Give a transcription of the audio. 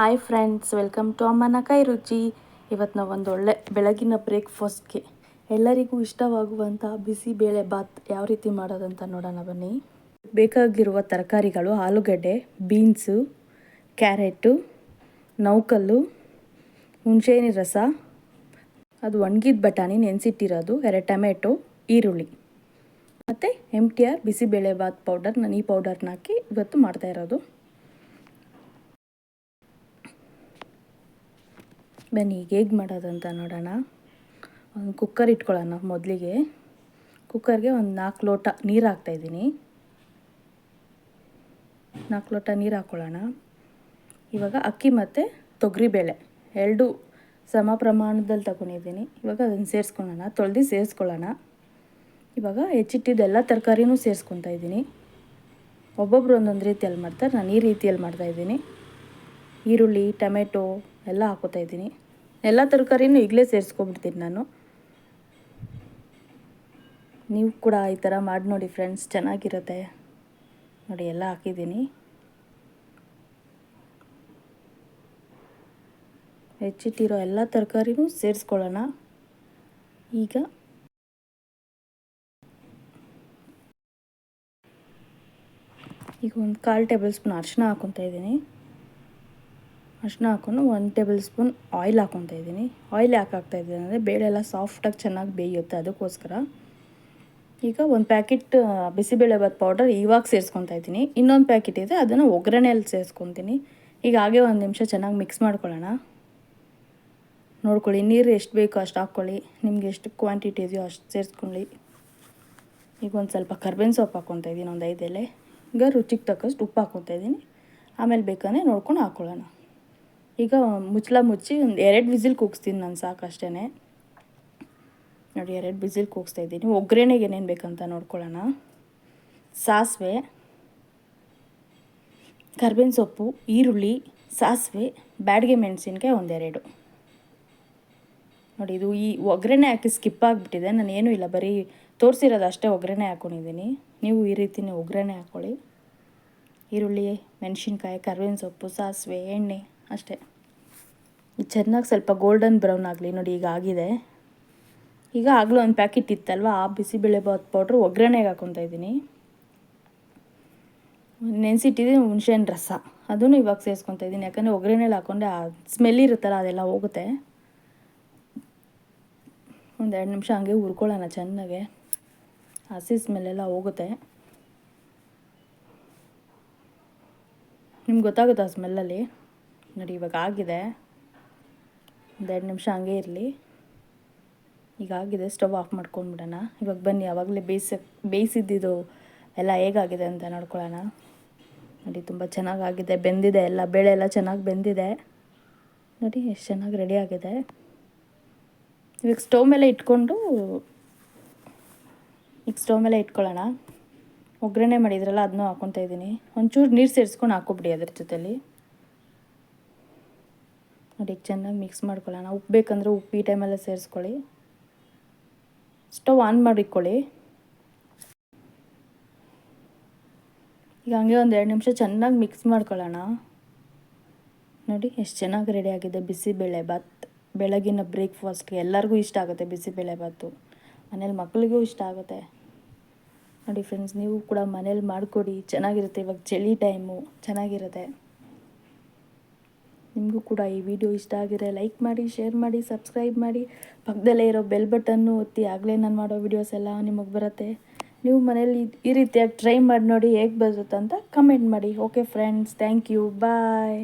Hi friends welcome to ಅಮ್ಮನ ಕೈ ರುಚಿ ಇವತ್ತು ನಾವು ಒಂದು ಒಳ್ಳೆ ಬೆಳಗಿನ ಬ್ರೇಕ್ಫಾಸ್ಟ್ಗೆ ಎಲ್ಲರಿಗೂ ಇಷ್ಟವಾಗುವಂಥ ಬಿಸಿ ಬೇಳೆ ಬಾತ್ ಯಾವ ರೀತಿ ಮಾಡೋದಂತ ನೋಡೋಣ ಬನ್ನಿ. ಬೇಕಾಗಿರುವ ತರಕಾರಿಗಳು ಆಲೂಗಡ್ಡೆ ಬೀನ್ಸು ಕ್ಯಾರೆಟು ನೌಕಲ್ಲು ಹುಣಸೆಹಣ್ಣಿನ ರಸ, ಅದು ಒಣಗಿದ ಬಟಾಣಿ, ನೆನೆಸಿಟ್ಟಿರೋದು, ಎರಡು ಟೊಮೆಟೊ, ಈರುಳ್ಳಿ. ಮತ್ತು M T R bisibele bath powder ನಾನು ಈ ಪೌಡರ್ನ ಹಾಕಿ ಇವತ್ತು ಮಾಡ್ತಾ ಇರೋದು. ಬನ್ನಿ, ಈಗ ಹೇಗೆ ಮಾಡೋದಂತ ನೋಡೋಣ. ಒಂದು ಕುಕ್ಕರ್ ಇಟ್ಕೊಳ್ಳೋಣ ಮೊದಲಿಗೆ. ಕುಕ್ಕರ್ಗೆ ಒಂದು ನಾಲ್ಕು ಲೋಟ ನೀರು ಹಾಕ್ತಾಯಿದ್ದೀನಿ ನಾಲ್ಕು ಲೋಟ ನೀರು ಹಾಕ್ಕೊಳ್ಳೋಣ ಇವಾಗ ಅಕ್ಕಿ ಮತ್ತು ತೊಗರಿಬೇಳೆ ಎರಡು ಸಮ ಪ್ರಮಾಣದಲ್ಲಿ ತಗೊಂಡಿದ್ದೀನಿ. ಇವಾಗ ಅದನ್ನು ಸೇರಿಸ್ಕೊಳ್ಳೋಣ, ತೊಳೆದು ಸೇರಿಸ್ಕೊಳ್ಳೋಣ. ಇವಾಗ ಹೆಚ್ಚಿಟ್ಟಿದ್ದೆಲ್ಲ ತರಕಾರಿನೂ ಸೇರಿಸ್ಕೊತಾ ಇದ್ದೀನಿ. ಒಬ್ಬೊಬ್ರು ಒಂದೊಂದು ರೀತಿಯಲ್ಲಿ ಮಾಡ್ತಾರೆ, ನಾನು ಈ ರೀತಿಯಲ್ಲಿ ಮಾಡ್ತಾಯಿದ್ದೀನಿ ಈರುಳ್ಳಿ, ಟೊಮೆಟೊ ಎಲ್ಲ ಹಾಕೋತಾ ಇದ್ದೀನಿ. ಎಲ್ಲ ತರಕಾರಿನೂ ಈಗಲೇ ಸೇರಿಸ್ಕೊಬಿಡ್ತೀನಿ ನಾನು. ನೀವು ಕೂಡ ಈ ಥರ ಮಾಡಿ ನೋಡಿ ಫ್ರೆಂಡ್ಸ್, ಚೆನ್ನಾಗಿರುತ್ತೆ. ನೋಡಿ, ಎಲ್ಲ ಹಾಕಿದ್ದೀನಿ. ಹೆಚ್ಚಿಟ್ಟಿರೋ ಎಲ್ಲ ತರಕಾರಿನೂ ಸೇರಿಸ್ಕೊಳ್ಳೋಣ. ಈಗ ಈಗ ಒಂದು ಕಾಲು ಟೇಬಲ್ ಸ್ಪೂನ್ ಅರಿಶಿನ ಹಾಕೊತಾ ಇದ್ದೀನಿ. ಅರಿಶಿನ ಹಾಕ್ಕೊಂಡು ಒಂದು ಟೇಬಲ್ ಸ್ಪೂನ್ ಆಯಿಲ್ ಹಾಕೊತಾ ಇದ್ದೀನಿ. ಆಯಿಲ್ ಯಾಕೆ ಹಾಕ್ತಾಯಿದ್ದೀನಿ ಅಂದರೆ ಬೇಳೆ ಎಲ್ಲ ಸಾಫ್ಟಾಗಿ ಚೆನ್ನಾಗಿ ಬೇಯುತ್ತೆ ಅದಕ್ಕೋಸ್ಕರ. ಈಗ ಒಂದು ಪ್ಯಾಕೆಟ್ ಬಿಸಿಬೇಳೆಭಾತ್ ಪೌಡರ್ ಇವಾಗ ಸೇರಿಸ್ಕೊತಾ ಇದ್ದೀನಿ. ಇನ್ನೊಂದು ಪ್ಯಾಕೆಟ್ ಇದೆ, ಅದನ್ನು ಒಗ್ಗರಣೆಯಲ್ಲಿ ಸೇರಿಸ್ಕೊತೀನಿ ಈಗ ಹಾಗೆ ಒಂದು ನಿಮಿಷ ಚೆನ್ನಾಗಿ ಮಿಕ್ಸ್ ಮಾಡ್ಕೊಳ್ಳೋಣ. ನೋಡ್ಕೊಳ್ಳಿ, ನೀರು ಎಷ್ಟು ಬೇಕೋ ಅಷ್ಟು ಹಾಕ್ಕೊಳ್ಳಿ. ನಿಮ್ಗೆ ಎಷ್ಟು ಕ್ವಾಂಟಿಟಿ ಇದೆಯೋ ಅಷ್ಟು ಸೇರಿಸ್ಕೊಳ್ಳಿ. ಈಗ ಒಂದು ಸ್ವಲ್ಪ ಕರ್ಬೇವಿನ ಸೊಪ್ಪು ಹಾಕ್ಕೊತಾ ಇದ್ದೀನಿ, ಒಂದು ಐದೆಲೆ ಈಗ ರುಚಿಗೆ ತಕ್ಕಷ್ಟು ಉಪ್ಪು ಹಾಕ್ಕೊತಾ ಇದ್ದೀನಿ. ಆಮೇಲೆ ಬೇಕಾದ್ರೆ ನೋಡ್ಕೊಂಡು ಹಾಕ್ಕೊಳ್ಳೋಣ ಈಗ ಮುಚ್ಚಳ ಮುಚ್ಚಿ ಒಂದು ಎರಡು ವಿಸಿಲ್ ಕೂಗಿಸ್ತೀನಿ ನಾನು ಸಾಕಷ್ಟೇ ನೋಡಿ, ಎರಡು ವಿಸಿಲ್ ಕೂಗಿಸ್ತಾ ಇದ್ದೀನಿ. ಒಗ್ಗರಣೆಗೆ ಏನೇನು ಬೇಕಂತ ನೋಡ್ಕೊಳ್ಳೋಣ. ಸಾಸಿವೆ, ಕರ್ಬೇವಿನ ಸೊಪ್ಪು, ಈರುಳ್ಳಿ, ಸಾಸಿವೆ, ಬ್ಯಾಡಿಗೆ ಮೆಣಸಿನ್ಕಾಯಿ ಒಂದೆರಡು. ನೋಡಿ, ಇದು ಈ ಒಗ್ಗರಣೆ ಹಾಕಿ ಸ್ಕಿಪ್ ಆಗಿಬಿಟ್ಟಿದೆ. ನಾನು ಏನೂ ಇಲ್ಲ, ಬರೀ ತೋರಿಸಿರೋದು ಅಷ್ಟೇ ಒಗ್ಗರಣೆ ಹಾಕೊಂಡಿದ್ದೀನಿ. ನೀವು ಈ ರೀತಿಯೇ ಒಗ್ಗರಣೆ ಹಾಕ್ಕೊಳ್ಳಿ ಈರುಳ್ಳಿ, ಮೆಣಸಿನ್ಕಾಯಿ, ಕರ್ಬೇವಿನ ಸೊಪ್ಪು, ಸಾಸಿವೆ, ಎಣ್ಣೆ. ಅಷ್ಟೇ. ಚೆನ್ನಾಗಿ ಸ್ವಲ್ಪ ಗೋಲ್ಡನ್ ಬ್ರೌನ್ ಆಗಲಿ, ನೋಡಿ ಈಗ ಆಗಿದೆ. ಈಗ ಆಗಲೂ ಒಂದು ಪ್ಯಾಕೆಟ್ ಇತ್ತಲ್ವ? ಆ ಬಿಸಿಬೇಳೆಬಾತ್ ಪೌಡ್ರ್ ಒಗ್ಗರಣೆಗೆ ಹಾಕೊತಾ ಇದ್ದೀನಿ. ನೆನೆಸಿಟ್ಟಿದ್ದೀನಿ ಹುಣ್ಸೆಹಣ್ಣು ರಸ. ಅದನ್ನು ಇವಾಗ ಸೇರಿಸ್ಕೊತಾ ಇದ್ದೀನಿ. ಯಾಕಂದರೆ ಒಗ್ಗರಣೆಲಿ ಹಾಕೊಂಡೆ ಆ ಸ್ಮೆಲ್ ಇರುತ್ತಲ್ಲ, ಅದೆಲ್ಲ ಹೋಗುತ್ತೆ. ಒಂದು ಎರಡು ನಿಮಿಷ ಹಂಗೆ ಹುರ್ಕೊಳ್ಳೋಣ ಚೆನ್ನಾಗೆ. ಹಸಿ ಸ್ಮೆಲ್ಲೆಲ್ಲ ಹೋಗುತ್ತೆ. ನಿಮ್ಗೆ ಗೊತ್ತಾಗುತ್ತೆ ಆ ಸ್ಮೆಲ್ಲಲ್ಲಿ ನೋಡಿ, ಇವಾಗ ಆಗಿದೆ. ಒಂದು ಎರಡು ನಿಮಿಷ ಹಂಗೆ ಇರಲಿ. ಈಗ ಆಗಿದೆ, ಸ್ಟವ್ ಆಫ್ ಮಾಡ್ಕೊಂಡ್ಬಿಡೋಣ. ಇವಾಗ ಬನ್ನಿ ಆವಾಗಲೇ ಬೇಯಿಸ, ಬೇಯಿಸಿದ್ದಿದ್ದು ಎಲ್ಲ ಹೇಗಾಗಿದೆ ಅಂತ ನೋಡ್ಕೊಳ್ಳೋಣ. ನೋಡಿ, ತುಂಬ ಚೆನ್ನಾಗಾಗಿದೆ, ಬೆಂದಿದೆ ಎಲ್ಲ, ಬೇಳೆ ಎಲ್ಲ ಚೆನ್ನಾಗಿ ಬೆಂದಿದೆ. ನೋಡಿ, ಎಷ್ಟು ಚೆನ್ನಾಗಿ ರೆಡಿ ಆಗಿದೆ. ಇವಾಗ ಸ್ಟವ್ ಮೇಲೆ ಇಟ್ಕೊಂಡು, ಈಗ ಸ್ಟವ್ ಮೇಲೆ ಇಟ್ಕೊಳ್ಳೋಣ. ಒಗ್ಗರಣೆ ಮಾಡಿದ್ರಲ್ಲ ಅದನ್ನೂ ಹಾಕ್ಕೊತಾ ಇದ್ದೀನಿ ಒಂಚೂರು ನೀರು ಸೇರಿಸ್ಕೊಂಡು ಹಾಕೊಬಿಡಿ ಅದ್ರ ಜೊತೆಲಿ. ನೋಡಿ ಚೆನ್ನಾಗಿ ಮಿಕ್ಸ್ ಮಾಡ್ಕೊಳ್ಳೋಣ. ಉಪ್ಪು ಬೇಕಂದರೆ ಉಪ್ಪು, ಈ ಟೈಮಲ್ಲೇ ಸೇರಿಸ್ಕೊಳ್ಳಿ. ಸ್ಟವ್ ಆನ್ ಮಾಡಿಕೊಳ್ಳಿ ಈಗ ಹಂಗೆ ಒಂದು ಎರಡು ನಿಮಿಷ ಚೆನ್ನಾಗಿ ಮಿಕ್ಸ್ ಮಾಡ್ಕೊಳ್ಳೋಣ. ನೋಡಿ, ಎಷ್ಟು ಚೆನ್ನಾಗಿ ರೆಡಿ ಆಗಿದೆ. ಬಿಸಿಬೇಳೆ ಬಾತ್. ಬೆಳಗಿನ ಬ್ರೇಕ್ಫಾಸ್ಟ್ಗೆ ಎಲ್ಲರಿಗೂ ಇಷ್ಟ ಆಗುತ್ತೆ ಬಿಸಿಬೇಳೆ ಬಾತು. ಮನೇಲಿ ಮಕ್ಕಳಿಗೂ ಇಷ್ಟ ಆಗುತ್ತೆ. ನೋಡಿ ಫ್ರೆಂಡ್ಸ್ ನೀವು ಕೂಡ ಮನೇಲಿ ಮಾಡಿಕೊಡಿ. ಚೆನ್ನಾಗಿರುತ್ತೆ. ಇವಾಗ ಚಳಿ ಟೈಮು ಚೆನ್ನಾಗಿರುತ್ತೆ. ನಿಮಗೂ ಕೂಡ ಈ ವಿಡಿಯೋ ಇಷ್ಟ ಆಗಿದೆ ಲೈಕ್ ಮಾಡಿ, ಶೇರ್ ಮಾಡಿ, ಸಬ್ಸ್ಕ್ರೈಬ್ ಮಾಡಿ. ಪಕ್ಕದಲ್ಲೇ ಇರೋ ಬೆಲ್ ಬಟನ್ನು ಒತ್ತಿ, ಆಗಲೇ ನಾನು ಮಾಡೋ ವಿಡಿಯೋಸ್ ಎಲ್ಲ ನಿಮಗೆ ಬರುತ್ತೆ. ನೀವು ಮನೇಲಿ ಈ ರೀತಿಯಾಗಿ ಟ್ರೈ ಮಾಡಿ ನೋಡಿ ಹೇಗೆ ಬರುತ್ತಂತ ಕಮೆಂಟ್ ಮಾಡಿ. Okay friends thank you bye